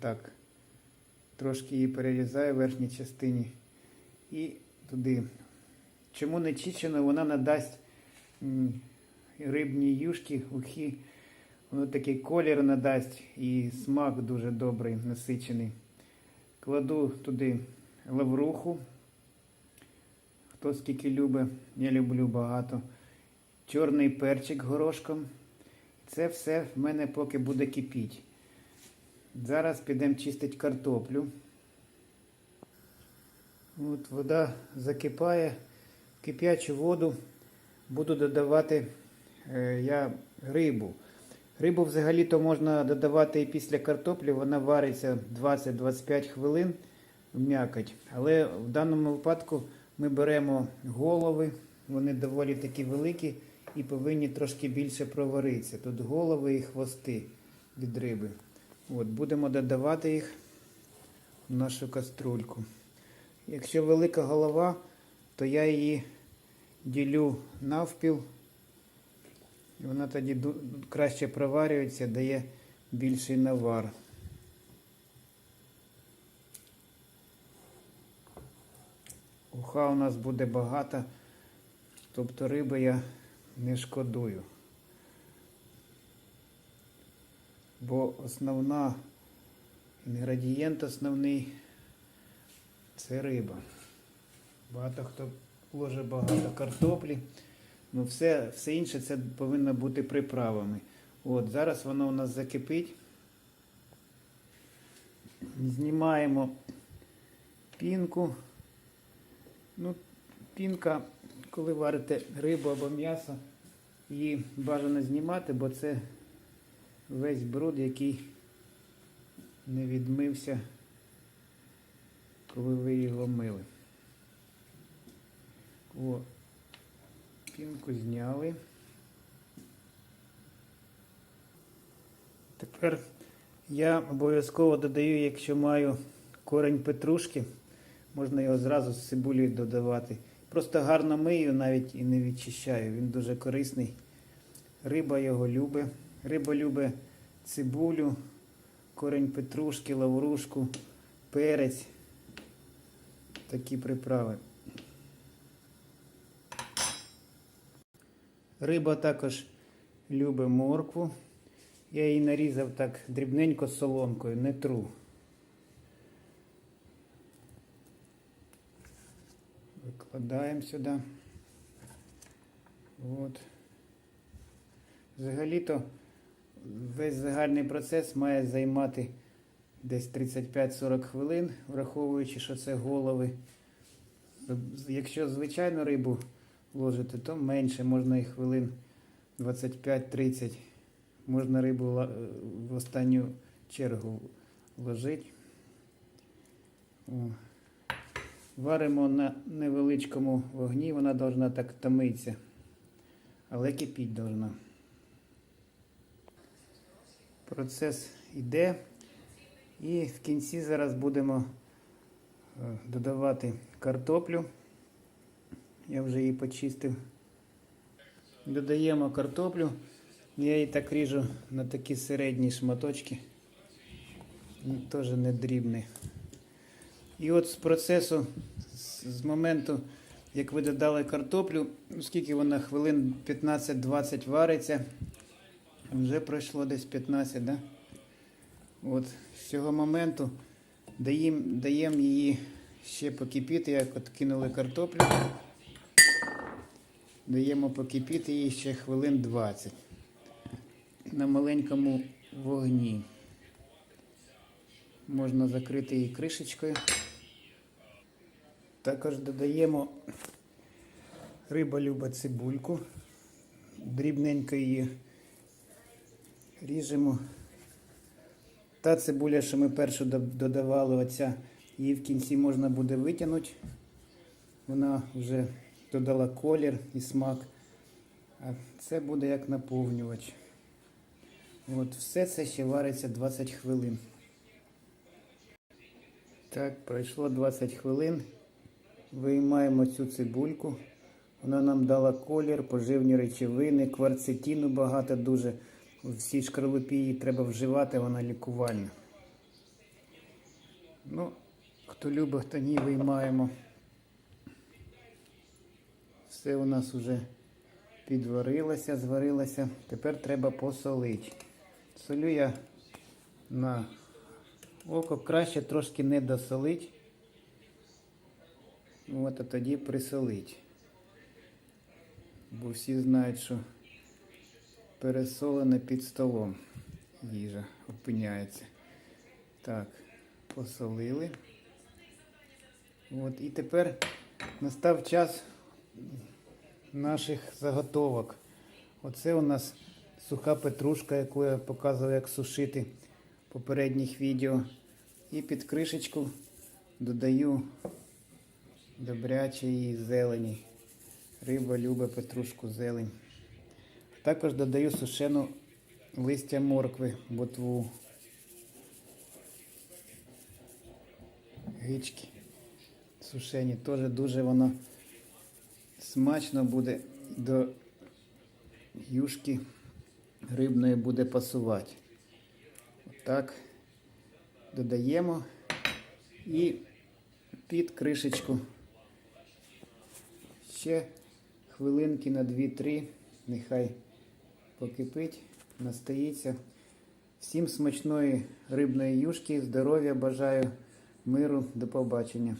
Отак. Трошки її перерізаю в верхній частині. І туди. Чому не чищено, вона надасть м, рибній юшки, ухі. Воно такий колір надасть і смак дуже добрий, насичений. Кладу туди лавруху. Хто скільки любить, я люблю багато. Чорний перчик горошком. Це все в мене поки буде кипіть. Зараз підемо чистити картоплю. От вода закипає. Кип'ячу воду буду додавати е, я рибу. Рибу взагалі-то можна додавати і після картоплі, вона вариться 20-25 хвилин в м'якоть. Але в даному випадку ми беремо голови, вони доволі такі великі і повинні трошки більше проваритися. Тут голови і хвости від риби. От, будемо додавати їх в нашу каструльку. Якщо велика голова, то я її ділю навпіл. І вона тоді краще проварюється, дає більший навар. Уха у нас буде багато, тобто риби я не шкодую. Бо основна інгредієнт основний це риба. Багато хто вложить багато картоплі. Ну, все, все інше це повинно бути приправами. От, зараз воно у нас закипить. Знімаємо пінку. Ну, пінка, коли варите рибу або м'ясо, її бажано знімати, бо це весь бруд, який не відмився, коли ви його мили. О, пінку зняли. Тепер я обов'язково додаю, якщо маю корень петрушки, можна його зразу з цибулею додавати. Просто гарно мию, навіть і не відчищаю. Він дуже корисний. Риба його любить. Риба любить цибулю, корень петрушки, лаврушку, перець. Такі приправи. Риба також любить моркву. Я її нарізав так дрібненько з соломкою, не тру. Викладаємо сюди. От. Взагалі-то весь загальний процес має займати десь 35-40 хвилин, враховуючи, що це голови. Якщо звичайну рибу ложити, то менше, можна і хвилин 25-30. Можна рибу в останню чергу ложити. Варимо на невеличкому вогні, вона повинна так томитися. Але кипіть повинна. Процес йде. І в кінці зараз будемо е, додавати картоплю. Я вже її почистив. Додаємо картоплю. Я її так ріжу на такі середні шматочки. Ну, Теж не дрібні. І от з процесу, з, моменту, як ви додали картоплю, скільки вона хвилин 15-20 вариться, вже пройшло десь 15, да? От з цього моменту даємо даєм її ще покипіти, як от кинули картоплю. Даємо покипіти її ще хвилин 20 на маленькому вогні. Можна закрити її кришечкою. Також додаємо риба любить цибульку. Дрібненько її ріжемо. Та цибуля, що ми першу додавали, оця, її в кінці можна буде витягнути. Вона вже додала колір і смак. А це буде як наповнювач. От все це ще вариться 20 хвилин. Так, пройшло 20 хвилин. Виймаємо цю цибульку. Вона нам дала колір, поживні речовини, кварцетіну багато дуже. Всі шкарлупі її треба вживати, вона лікувальна. Ну, хто любить, хто ні, виймаємо. Все у нас вже підварилося, зварилося. Тепер треба посолити. Солю я на око краще трошки не досолить. От, а тоді присолить. Бо всі знають, що пересолена під столом їжа опиняється. Так, посолили. От, і тепер настав час наших заготовок. Оце у нас суха петрушка, яку я показував, як сушити в попередніх відео. І під кришечку додаю добрячої зелені. Риба любить петрушку зелень. Також додаю сушену листя моркви, ботву. Гички сушені. Теж дуже воно смачно буде до юшки рибної буде пасувати. Отак додаємо і під кришечку ще хвилинки на 2-3, нехай покипить, настоїться. Всім смачної рибної юшки, здоров'я бажаю, миру, до побачення.